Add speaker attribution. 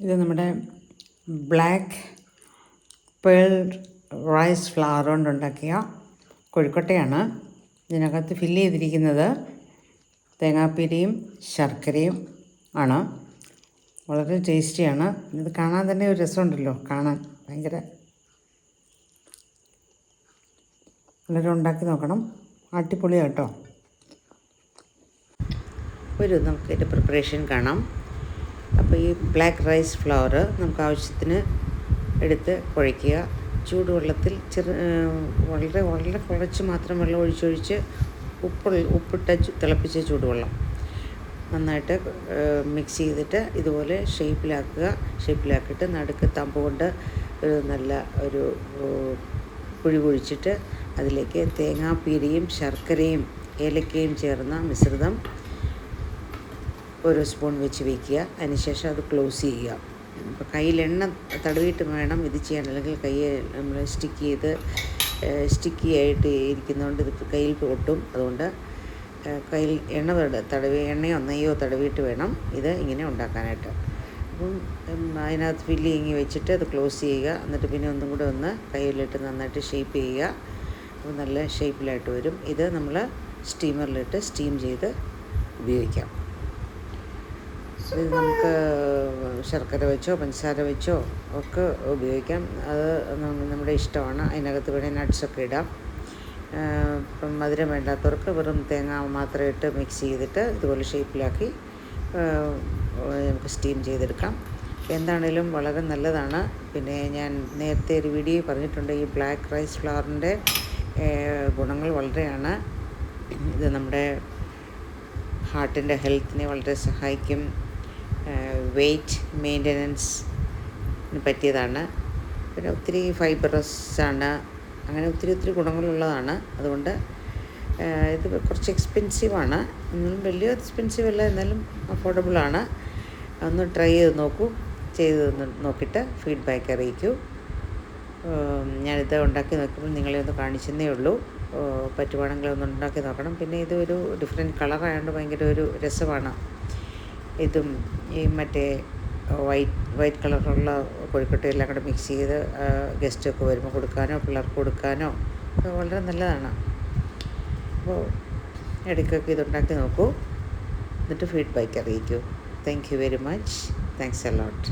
Speaker 1: ഇത് നമ്മുടെ black pearl rice flower കൊണ്ടുണ്ടാക്കിയ കൊഴുക്കട്ടയാണ്. ഇതിനകത്ത് ഫില്ല് ചെയ്തിരിക്കുന്നത് തേങ്ങാപ്പീരിയും ശർക്കരയും ആണ്. വളരെ ടേസ്റ്റിയാണ് ഇത് കാണാൻ തന്നെ ഒരു രസമുണ്ടല്ലോ കാണാൻ. ഭയങ്കര എല്ലാവരും ഉണ്ടാക്കി നോക്കണം. അടിപൊളിയാട്ടോ. കേട്ടോ ഒരു നമുക്ക് ഇതിന്റെ പ്രിപ്പറേഷൻ കാണാം. അപ്പോൾ ഈ ബ്ലാക്ക് റൈസ് ഫ്ലവർ നമുക്ക് ആവശ്യത്തിന് എടുത്ത് കുഴയ്ക്കുക. ചൂടുവെള്ളത്തിൽ ചെറു വളരെ വളരെ കുറച്ച് മാത്രം വെള്ളം ഒഴിച്ചൊഴിച്ച് ഉപ്പ് ഉപ്പിട്ട തിളപ്പിച്ച ചൂടുവെള്ളം നന്നായിട്ട് മിക്സ് ചെയ്തിട്ട് ഇതുപോലെ ഷേപ്പിലാക്കുക ഷേപ്പിലാക്കിയിട്ട് നടുക്ക് തമ്പ് കൊണ്ട് ഒരു നല്ല ഒരു കുഴി കുഴിച്ചിട്ട് അതിലേക്ക് തേങ്ങാപ്പീരിയും ശർക്കരയും ഏലക്കയും ചേർന്ന മിശ്രിതം ഒരു സ്പൂൺ വെച്ച് വയ്ക്കുക അതിനുശേഷം അത് ക്ലോസ് ചെയ്യുക. അപ്പോൾ കയ്യിൽ എണ്ണ തടവിയിട്ട് വേണം ഇത് ചെയ്യാൻ. അല്ലെങ്കിൽ കൈ നമ്മൾ സ്റ്റിക്ക് ചെയ്ത് സ്റ്റിക്കി ആയിട്ട് ഇരിക്കുന്നതുകൊണ്ട് ഇത് കയ്യിൽ പൊട്ടും. അതുകൊണ്ട് കയ്യിൽ എണ്ണ തട- തടവി എണ്ണയോ നെയ്യോ തടവിയിട്ട് വേണം ഇത് ഇങ്ങനെ ഉണ്ടാക്കാനായിട്ട്. അപ്പം അതിനകത്ത് ഫില്ല് വെച്ചിട്ട് അത് ക്ലോസ് ചെയ്യുക. എന്നിട്ട് പിന്നെ ഒന്നും കൂടെ ഒന്ന് കയ്യിലിട്ട് നന്നായിട്ട് ഷേപ്പ് ചെയ്യുക. അപ്പോൾ നല്ല ഷേപ്പിലായിട്ട് വരും. ഇത് നമ്മൾ സ്റ്റീമറിലിട്ട് സ്റ്റീം ചെയ്ത് ഉപയോഗിക്കാം. നമുക്ക് ശർക്കര വെച്ചോ പഞ്ചസാര വെച്ചോ ഒക്കെ ഉപയോഗിക്കാം. അത് നമ്മുടെ ഇഷ്ടമാണ്. അതിനകത്ത് വേണേൽ നട്ട്സൊക്കെ ഇടാം. ഇപ്പം മധുരം വേണ്ടാത്തവർക്ക് വെറും തേങ്ങ മാത്രം ഇട്ട് മിക്സ് ചെയ്തിട്ട് ഇതുപോലെ ഷേപ്പിലാക്കി നമുക്ക് സ്റ്റീം ചെയ്തെടുക്കാം. എന്താണേലും വളരെ നല്ലതാണ്. പിന്നെ ഞാൻ നേരത്തെ ഒരു വീഡിയോ പറഞ്ഞിട്ടുണ്ട് ഈ ബ്ലാക്ക് റൈസ് ഫ്ലവറിന്റെ ഗുണങ്ങൾ വളരെയാണ്. ഇത് നമ്മുടെ ഹാർട്ടിന്റെ ഹെൽത്തിനെ വളരെ സഹായിക്കും. വെയ്റ്റ് മെയിന്റനൻസിന് പറ്റിയതാണ്. പിന്നെ ഒത്തിരി ഫൈബറസ് ആണ്. അങ്ങനെ ഒത്തിരി ഒത്തിരി ഗുണങ്ങളുള്ളതാണ്. അതുകൊണ്ട് ഇത് കുറച്ച് എക്സ്പെൻസീവാണ് എന്നാലും വലിയ എക്സ്പെൻസീവ് അല്ല എന്നാലും അഫോർഡബിളാണ് ഒന്ന് ട്രൈ ചെയ്ത് നോക്കൂ. ചെയ്ത് നോക്കിയിട്ട് ഫീഡ്ബാക്ക് അറിയിക്കൂ. ഞാനിത് ഉണ്ടാക്കി നോക്കുമ്പോൾ നിങ്ങളെ ഒന്ന് കാണിച്ചെന്നേ ഉള്ളൂ. പറ്റുവാണെങ്കിൽ ഒന്ന് ഉണ്ടാക്കി നോക്കണം. പിന്നെ ഇത് ഒരു ഡിഫറെന്റ് കളറായതുകൊണ്ട് ഭയങ്കര ഒരു രസമാണ്. ഇതും ഈ മറ്റേ വൈറ്റ് വൈറ്റ് കളറുള്ള കോഴിക്കട്ടയെല്ലാം കൂടെ മിക്സ് ചെയ്ത് ഗസ്റ്റൊക്കെ വരുമ്പോൾ കൊടുക്കാനോ പിള്ളേർക്ക് കൊടുക്കാനോ ഒക്കെ വളരെ നല്ലതാണ്. അപ്പോൾ ഇടയ്ക്കൊക്കെ ഇതുണ്ടാക്കി നോക്കൂ. എന്നിട്ട് ഫീഡ്ബാക്ക് അറിയിക്കൂ. Thank you very much thanks a lot